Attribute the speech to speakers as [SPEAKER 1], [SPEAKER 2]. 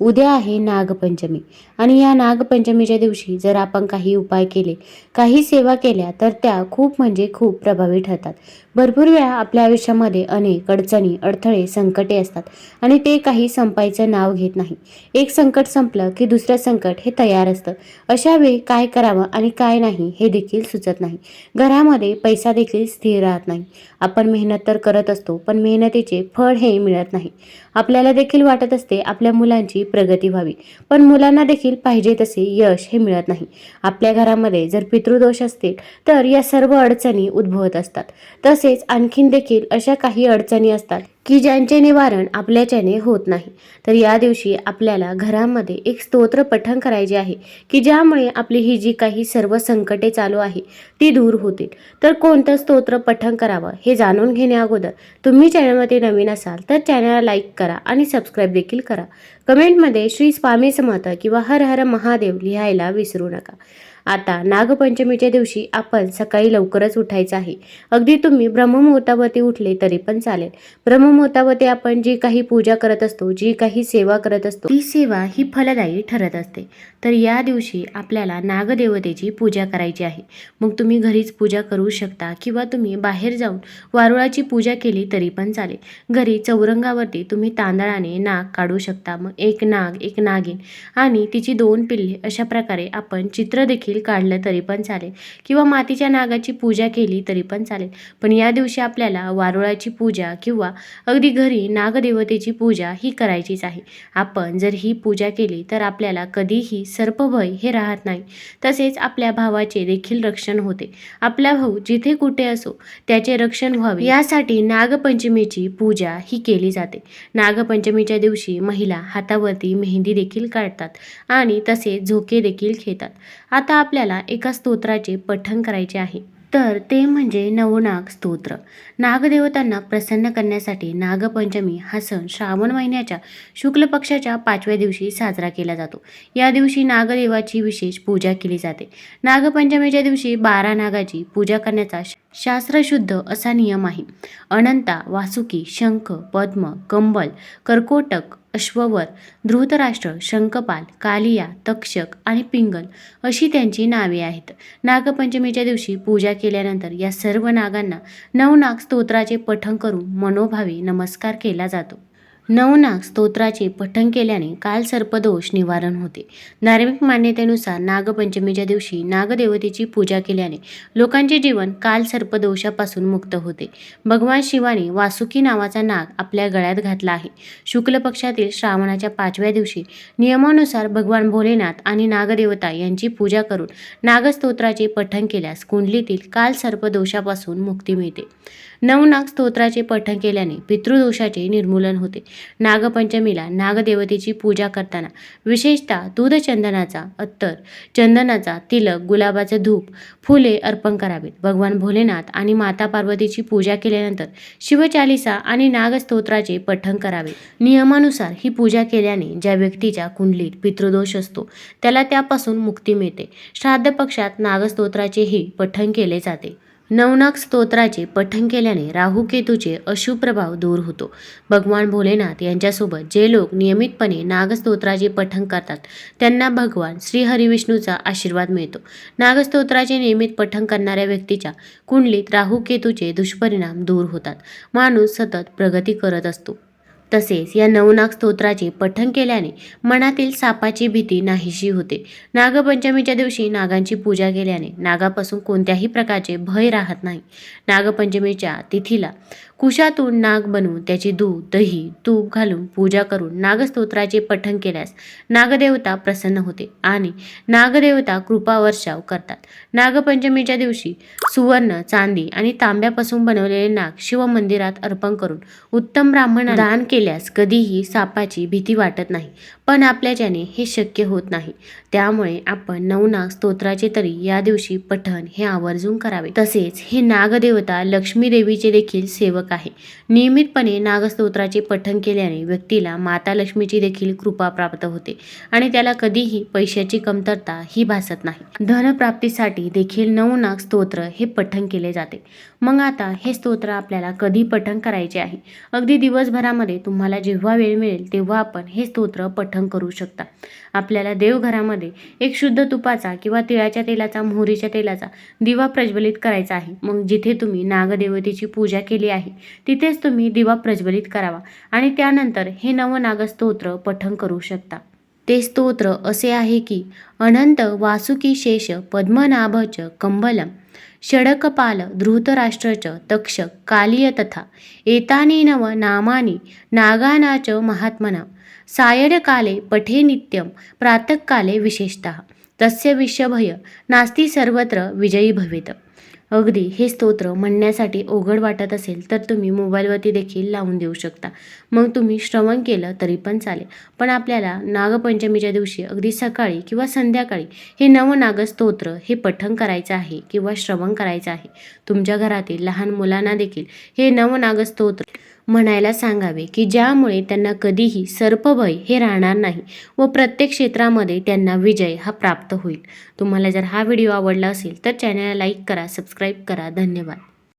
[SPEAKER 1] उद्या आहे नागपंचमी. आणि या नागपंचमीच्या दिवशी जर आपण काही उपाय केले काही सेवा केल्या तर त्या खूप म्हणजे खूप प्रभावी ठरतात. भरपूर वेळा आपल्या आयुष्यामध्ये अनेक अडचणी अडथळे संकटे असतात आणि ते काही संपायचं नाव घेत नाही. एक संकट संपलं की दुसरं संकट हे तयार असतं. अशा वेळी काय करावं आणि काय नाही हे देखील सुचत नाही. घरामध्ये पैसा देखील स्थिर राहत नाही. आपण मेहनत तर करत असतो पण मेहनतीचे फळ हे मिळत नाही. आपल्याला देखील वाटत असते आपल्या मुलांची प्रगती व्हावी. पण मुलांना देखील पाहिजे तसे यश हे मिळत नाही. आपल्या घरामध्ये जर पितृदोष असतील तर या सर्व अडचणी उद्भवत असतात. तसेच आणखीन देखील अशा काही अडचणी असतात की ज्यांचे निवारण आपल्याच्याने होत नाही. तर या दिवशी आपल्याला घरामध्ये एक स्तोत्र पठण करायचे आहे की ज्यामुळे आपली ही जी काही सर्व संकटे चालू आहे ती दूर होतील. तर कोणतं स्तोत्र पठण करावं हे जाणून घेण्या अगोदर तुम्ही चॅनलमध्ये नवीन असाल तर चॅनलला लाईक करा आणि सबस्क्राईब देखील करा. कमेंटमध्ये श्री स्वामी समर्थ किंवा हर हर महादेव लिहायला विसरू नका. आता नागपंचमीच्या दिवशी आपण सकाळी लवकरच उठायचं आहे. अगदी तुम्ही ब्रह्ममुहूर्तावरती उठले तरी पण चालेल. ब्रह्ममुहूर्तावरती आपण जी काही पूजा करत असतो जी काही सेवा करत असतो ती सेवा ही फलदायी ठरत असते. तर या दिवशी आपल्याला नागदेवतेची पूजा करायची आहे. मग तुम्ही घरीच पूजा करू शकता किंवा तुम्ही बाहेर जाऊन वारुळाची पूजा केली तरी पण चालेल. घरी चौरंगावरती तुम्ही तांदळाने नाग काढू शकता. मग एक नाग एक नागिन आणि तिची दोन पिल्ले अशा प्रकारे आपण चित्र देखील काढलं तरी पण चालेल. किंवा मातीच्या नागाची पूजा केली तरी पण चालेल. पण या दिवशी आपल्याला वारुळाची पूजा किंवा अगदी घरी नागदेवतेची पूजा ही करायचीच आहे. आपण जर ही पूजा केली तर आपल्याला कधीही सर्पभय हे राहत नाही. तसेच आपल्या भावाचे देखील रक्षण होते. आपला भाऊ जिथे कुठे असो त्याचे रक्षण व्हावे. यासाठी नागपंचमीची पूजा ही केली जाते. नागपंचमीच्या दिवशी महिला हातावरती मेहंदी देखील काढतात आणि तसे झोके देखील खेळतात. आता आपल्याला एका स्तोत्राचे पठण करायचे आहे. तर ते म्हणजे नवनाग स्तोत्र. नागदेवतांना प्रसन्न करण्यासाठी नागपंचमी हा सण श्रावण महिन्याच्या शुक्ल पक्षाच्या पाचव्या दिवशी साजरा केला जातो. या दिवशी नागदेवाची विशेष पूजा केली जाते. नागपंचमीच्या दिवशी बारा नागाची पूजा करण्याचा शास्त्रशुद्ध असा नियम आहे. अनंता वासुकी शंख पद्म कंबल कर्कोटक अश्ववर धृतराष्ट्र शंखपाल कालिया तक्षक आणि पिंगल अशी त्यांची नावे आहेत. नागपंचमीच्या दिवशी पूजा केल्यानंतर या सर्व नागांना नवनाग स्तोत्राचे पठण करून मनोभावे नमस्कार केला जातो. नवनाग स्तोत्राचे पठण केल्याने काल सर्पदोष निवारण होते. धार्मिक मान्यतेनुसार नागपंचमीच्या दिवशी नागदेवतेची पूजा केल्याने लोकांचे जीवन काल सर्पदोषापासून मुक्त होते. भगवान शिवाने वासुकी नावाचा नाग आपल्या गळ्यात घातला आहे. शुक्ल पक्षातील श्रावणाच्या पाचव्या दिवशी नियमानुसार भगवान भोलेनाथ आणि नागदेवता यांची पूजा करून नागस्तोत्राचे पठण केल्यास कुंडलीतील काल सर्पदोषापासून मुक्ती मिळते. नवनाग स्तोत्राचे पठण केल्याने पितृदोषाचे निर्मूलन होते. नागपंचमीला नागदेवतेची पूजा करताना विशेषतः दूध चंदनाचा अत्तर चंदनाचा तिलक गुलाबाचं धूप फुले अर्पण करावेत. भगवान भोलेनाथ आणि माता पार्वतीची पूजा केल्यानंतर शिवचालिसा आणि नागस्तोत्राचे पठण करावे. नियमानुसार ही पूजा केल्याने ज्या व्यक्तीच्या कुंडलीत पितृदोष असतो त्याला त्यापासून मुक्ती मिळते. श्राद्ध पक्षात नागस्तोत्राचेही पठण केले जाते. नवनाग स्तोत्राचे पठण केल्याने राहू केतूचे अशुभ प्रभाव दूर होतो. भगवान भोलेनाथ यांच्यासोबत जे लोक नियमितपणे नागस्तोत्राचे पठण करतात त्यांना भगवान श्री हरिविष्णूचा आशीर्वाद मिळतो. नागस्तोत्राचे नियमित पठण करणाऱ्या व्यक्तीच्या कुंडलीत राहू केतूचे दुष्परिणाम दूर होतात. माणूस सतत प्रगती करत असतो. तसेच या नवनाग स्तोत्राचे पठण केल्याने मनातील सापाची भीती नाहीशी होते. नागपंचमीच्या दिवशी नागांची पूजा केल्याने नागापासून कोणत्याही प्रकारचे भय राहत नाही. नागपंचमीच्या तिथीला कुशातून नाग बनवून त्याची दूध दही तूप घालून पूजा करून नागस्तोत्राचे पठण केल्यास नागदेवता प्रसन्न होते आणि नागदेवता कृपा वर्षाव करतात. नागपंचमीच्या दिवशी सुवर्ण चांदी आणि तांब्यापासून बनवलेले नाग शिवमंदिरात अर्पण करून उत्तम ब्राह्मण दान केल्यास कधीही सापाची भीती वाटत नाही. पण आपल्याच्याने हे शक्य होत नाही. त्यामुळे आपण नवनाग स्तोत्राचे तरी या दिवशी पठण हे आवर्जून करावे. तसेच हे नागदेवता लक्ष्मी देवीचे देखील सेवक आहे. नियमितपणे नागस्तोत्राचे पठण केल्याने व्यक्तीला माता लक्ष्मीची देखील कृपा प्राप्त होते आणि त्याला कधीही पैशाची कमतरता ही भासत नाही. धनप्राप्तीसाठी देखील नवनाग स्तोत्र हे पठण केले जाते. मग आता हे स्तोत्र आपल्याला कधी पठण करायचे आहे? अगदी दिवसभरामध्ये तुम्हाला जेव्हा वेळ मिळेल तेव्हा आपण हे स्तोत्र पठण करू शकता. आपल्याला देवघरामध्ये एक शुद्ध तुपाचा किंवा तिळाच्या तेलाचा मोहरीच्या तेलाचा दिवा प्रज्वलित करायचा आहे. मग जिथे तुम्ही नागदेवतेची पूजा केली आहे तिथेच तुम्ही दिवा प्रज्वलित करावा आणि त्यानंतर हे नवनागस्तोत्र पठण करू शकता. ते स्तोत्र असे आहे की अनंत वासुकी शेष पद्मनाभच कंबलम षडकपाल धृतराष्ट्रच तक्षक कालिय तथा एतानि नव नामानि नागानाच महात्मना सायरकाले पठे नित्यं प्रातःकाले विशेषतः. तस्य विषभय नास्ति सर्वत्र विजयी भवेत. अगदी हे स्तोत्र म्हणण्यासाठी अवघड वाटत असेल तर तुम्ही मोबाईलवरती देखील लावून देऊ शकता. मग तुम्ही श्रवण केलं तरी पण चालेल. पण आपल्याला नागपंचमीच्या दिवशी अगदी सकाळी किंवा संध्याकाळी हे नवनाग स्तोत्र हे पठण करायचं आहे किंवा श्रवण करायचं आहे. तुमच्या घरातील लहान मुलांना देखील हे नवनाग स्तोत्र म्हणायला सांगावे की ज्यामुळे त्यांना कधीही सर्पभय हे राहणार नाही व प्रत्येक क्षेत्रामध्ये त्यांना विजय हा प्राप्त होईल. तुम्हाला जर हा व्हिडिओ आवडला असेल तर चॅनलला लाईक करा सबस्क्राईब करा. धन्यवाद.